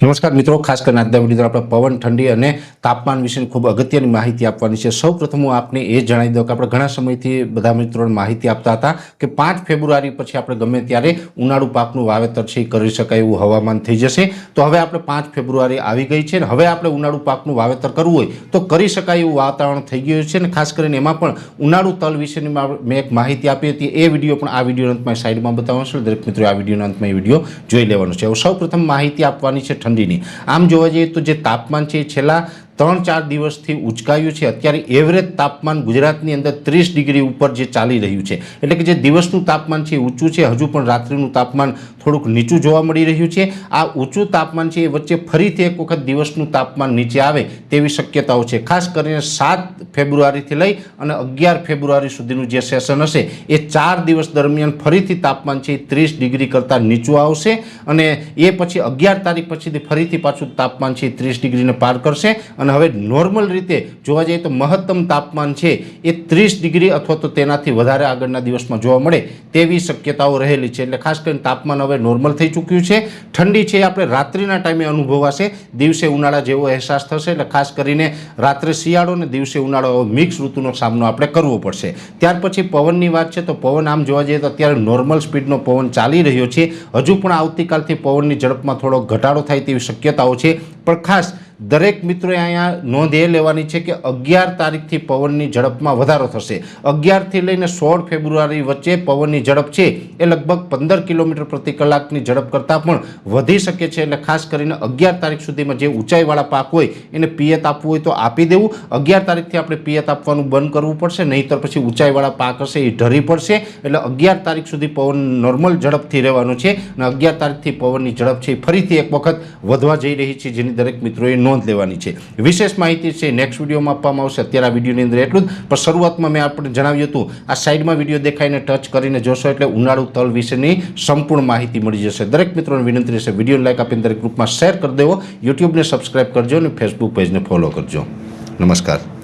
નમસ્કાર મિત્રો, ખાસ કરીને આજના વીડિયો આપણે પવન, ઠંડી અને તાપમાન વિશેની ખૂબ અગત્યની માહિતી આપવાની છે. સૌ પ્રથમ હું આપને એ જણાવી દઉં કે આપણે ઘણા સમયથી બધા મિત્રોને માહિતી આપતા હતા કે પાંચ ફેબ્રુઆરી પછી આપણે ગમે ત્યારે ઉનાળુ પાકનું વાવેતર છે એ કરી શકાય એવું હવામાન થઈ જશે. તો હવે આપણે પાંચ ફેબ્રુઆરી આવી ગઈ છે ને હવે આપણે ઉનાળુ પાકનું વાવેતર કરવું હોય તો કરી શકાય એવું વાતાવરણ થઈ ગયું છે અને ખાસ કરીને એમાં પણ ઉનાળુ તલ વિશેની મેં એક માહિતી આપી હતી. એ વીડિયો પણ આ વીડિયો અંતમાં સાઈડમાં બતાવવાનો છે. દરેક મિત્રો આ વિડીયોના અંતમાં એ વીડિયો જોઈ લેવાનો છે. સૌ પ્રથમ માહિતી આપવાની છે ઠંડીની. આમ જોવા જઈએ તો જે તાપમાન છે છેલ્લા ત્રણ ચાર દિવસથી ઉચકાયું છે. અત્યારે એવરેજ તાપમાન ગુજરાતની અંદર ત્રીસ ડિગ્રી ઉપર જે ચાલી રહ્યું છે. એટલે કે જે દિવસનું તાપમાન છે ઊંચું છે. હજુ પણ રાત્રિનું તાપમાન થોડુંક નીચું જોવા મળી રહ્યું છે. આ ઊંચું તાપમાન છે એ વચ્ચે ફરીથી એક વખત દિવસનું તાપમાન નીચે આવે તેવી શક્યતાઓ છે. ખાસ કરીને સાત ફેબ્રુઆરીથી લઈ અને અગિયાર ફેબ્રુઆરી સુધીનું જે સેશન હશે એ ચાર દિવસ દરમિયાન ફરીથી તાપમાન છે એ ત્રીસ ડિગ્રી કરતાં નીચું આવશે અને એ પછી અગિયાર તારીખ પછીથી ફરીથી પાછું તાપમાન છે ત્રીસ ડિગ્રીને પાર કરશે અને હવે નોર્મલ રીતે જોવા જઈએ તો મહત્તમ તાપમાન છે એ ત્રીસ ડિગ્રી અથવા તો તેનાથી વધારે આગળના દિવસમાં જોવા મળે તેવી શક્યતાઓ રહેલી છે. એટલે ખાસ કરીને તાપમાન હવે નોર્મલ થઈ ચૂક્યું છે. ઠંડી છે આપણે રાત્રિના ટાઈમે અનુભવાશે. દિવસે ઉનાળા જેવો અહેસાસ થશે. એટલે ખાસ કરીને રાત્રે શિયાળો અને દિવસે ઉનાળો મિક્સ ઋતુનો સામનો આપણે કરવો પડશે. ત્યાર પછી પવનની વાત છે તો પવન આમ જોવા જઈએ તો અત્યારે નોર્મલ સ્પીડનો પવન ચાલી રહ્યો છે. હજુ પણ આવતીકાલથી પવનની ઝડપમાં થોડો ઘટાડો થાય તેવી શક્યતાઓ છે. પણ ખાસ દરેક મિત્રોએ અહીંયા નોંધ એ લેવાની છે કે અગિયાર તારીખથી પવનની ઝડપમાં વધારો થશે. અગિયારથી લઈને સોળ ફેબ્રુઆરી વચ્ચે પવનની ઝડપ છે એ લગભગ પંદર કિલોમીટર પ્રતિ કલાકની ઝડપ કરતાં પણ વધી શકે છે એટલે ખાસ કરીને અગિયાર તારીખ સુધીમાં જે ઊંચાઈવાળા પાક હોય એને પિયત આપવું હોય તો આપી દેવું. અગિયાર તારીખથી આપણે પિયત આપવાનું બંધ કરવું પડશે, નહીંતર પછી ઊંચાઈવાળા પાક હશે એ ઢરી પડશે. એટલે અગિયાર તારીખ સુધી પવન નોર્મલ ઝડપથી રહેવાનું છે અને અગિયાર તારીખથી પવનની ઝડપ છે ફરીથી એક વખત વધવા જઈ રહી છે, જેની દરેક મિત્રોએ નોંધ લેવાની છે. વિશેષ માહિતી છે નેક્સ્ટ વિડીયોમાં આપવામાં આવશે. અત્યારે આ વિડીયોની અંદર એટલું જ. પણ શરૂઆતમાં મેં આપણે જણાવ્યું હતું, આ સાઈડમાં વીડિયો દેખાઈને ટચ કરીને જોશો એટલે ઉનાળુ તલ વિશેની સંપૂર્ણ માહિતી મળી જશે. દરેક મિત્રોને વિનંતી રહેશે વીડિયો લાઈક આપીને દરેક ગ્રુપમાં શેર કરી દેવો. યુટ્યુબને સબસ્ક્રાઇબ કરજો અને ફેસબુક પેજને ફોલો કરજો. નમસ્કાર.